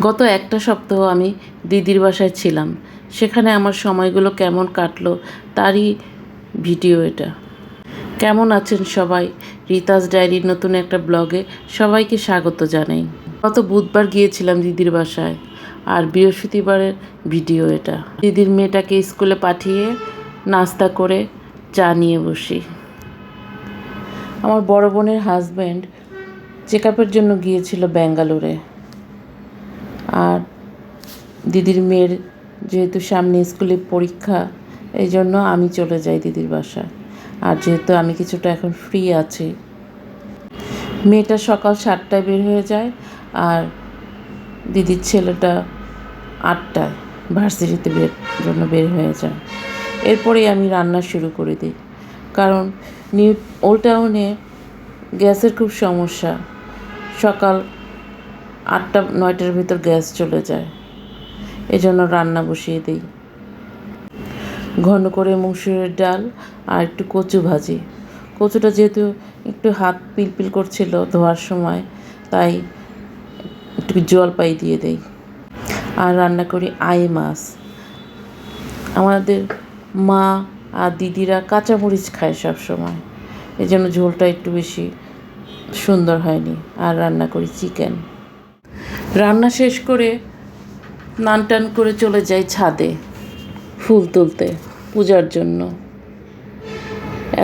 গত একটা সপ্তাহ আমি দিদির বাসায় ছিলাম। সেখানে আমার সময়গুলো কেমন কাটলো তারই ভিডিও এটা। কেমন আছেন সবাই? রিতাস ডায়েরির নতুন একটা ব্লগে সবাইকে স্বাগত জানাই। গত বুধবার গিয়েছিলাম দিদির বাসায় আর বৃহস্পতিবারের ভিডিও এটা। দিদির মেয়েটাকে স্কুলে পাঠিয়ে নাস্তা করে চা নিয়ে বসি। আমার বড় বোনের হাজব্যান্ড চেক আপের জন্য গিয়েছিল ব্যাঙ্গালোরে। আর দিদির মেয়ের যেহেতু সামনে স্কুলে পরীক্ষা, এই জন্য আমি চলে যাই দিদির বাসায়। আর যেহেতু আমি কিছুটা এখন ফ্রি আছি, মেয়েটা সকাল সাতটায় বের হয়ে যায় আর দিদির ছেলেটা আটটায় ভার্সিটিতে বের, জন্য বের হয়ে যায়। এরপরেই আমি রান্না শুরু করে দিই। কারণ নিউ, ওল্ড টাউনে গ্যাসের খুব সমস্যা। সকাল আটটা, নয়টার ভিতর গ্যাস চলে যায়। এজন্য রান্না বসিয়ে দিই। ঘন করে মুসুরের ডাল আর একটু কচু ভাজি। কচুটা যেহেতু একটু হাত পিলপিল করছিল ধোয়ার সময়, তাই একটু জলপাই দিয়ে দেই। আর রান্না করি আই মাছ। আমাদের মা আর দিদিরা কাঁচামরিচ খায় সব সময় এই জন্য ঝোলটা একটু বেশি সুন্দর হয়নি। আর রান্না করি চিকেন। রান্না শেষ করে স্নান টান করে চলে যাই ছাদে ফুল তুলতে পূজার জন্য।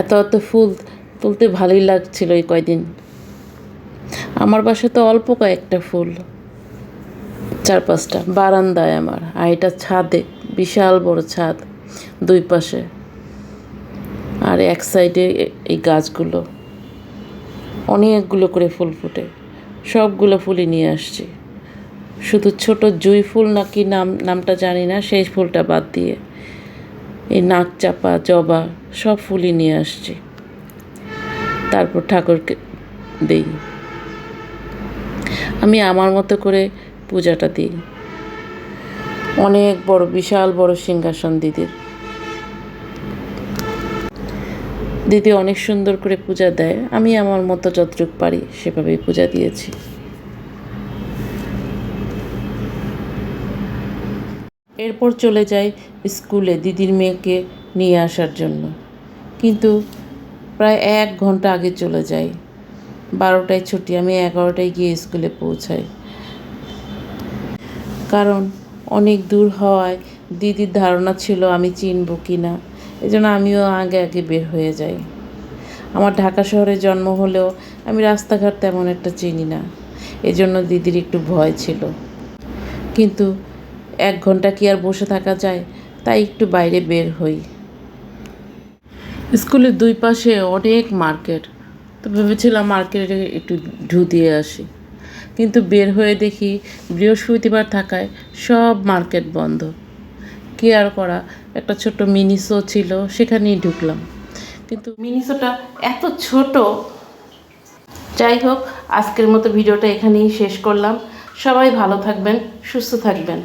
এত এত ফুল তুলতে ভালোই লাগছিল এই কয়দিন। আমার বাসায় তো অল্প কয়েকটা ফুল, চার পাঁচটা। বারান্দায় আমার, আর এটা ছাদে, বিশাল বড় ছাদ দুই পাশে। আর এক সাইডে এই গাছগুলো, অনেকগুলো করে ফুল ফুটে। সবগুলো ফুলই নিয়ে আসছি। শুধু ছোট জুই ফুল নাকি নাম, নামটা জানি না, সেই ফুলটা বাদ দিয়ে। এই নাক চাপা, জবা, সব ফুলই নিয়ে আসছি। তারপর ঠাকুরকে দিই। আমি আমার মতো করে পূজাটা দিই। অনেক বড়, বিশাল বড় সিংহাসন দিদির। দিদি অনেক সুন্দর করে পূজা দেয়। আমি আমার মতো যতটুকু পারি সেভাবেই পূজা দিয়েছি। এরপর চলে যাই স্কুলে দিদির মেয়েকে নিয়ে আসার জন্য। কিন্তু প্রায় এক ঘণ্টা আগে চলে যাই বারোটায় ছুটি, আমি এগারোটায় গিয়ে স্কুলে পৌঁছাই। কারণ অনেক দূর হওয়ায় দিদির ধারণা ছিল আমি চিনব কি না। এই জন্য আমিও আগে আগে বের হয়ে যাই। আমার ঢাকা শহরে জন্ম হলেও আমি রাস্তাঘাট তেমন একটা চিনি না। এজন্য দিদির একটু ভয় ছিল। কিন্তু এক ঘণ্টা কি আর বসে থাকা যায়? তাই একটু বাইরে বের হই। স্কুলের দুই পাশে অনেক মার্কেট। তো ভেবেছিলাম মার্কেটে একটু ঢু দিয়ে আসি। কিন্তু বের হয়ে দেখি বৃহস্পতিবার থাকায় সব মার্কেট বন্ধ। কি আর করা? একটা ছোট মিনিসো ছিল, সেখানেই ঢুকলাম। কিন্তু মিনিসোটা এত ছোট। যাই হোক, আজকের মতো ভিডিওটা এখানেই শেষ করলাম। সবাই ভালো থাকবেন, সুস্থ থাকবেন।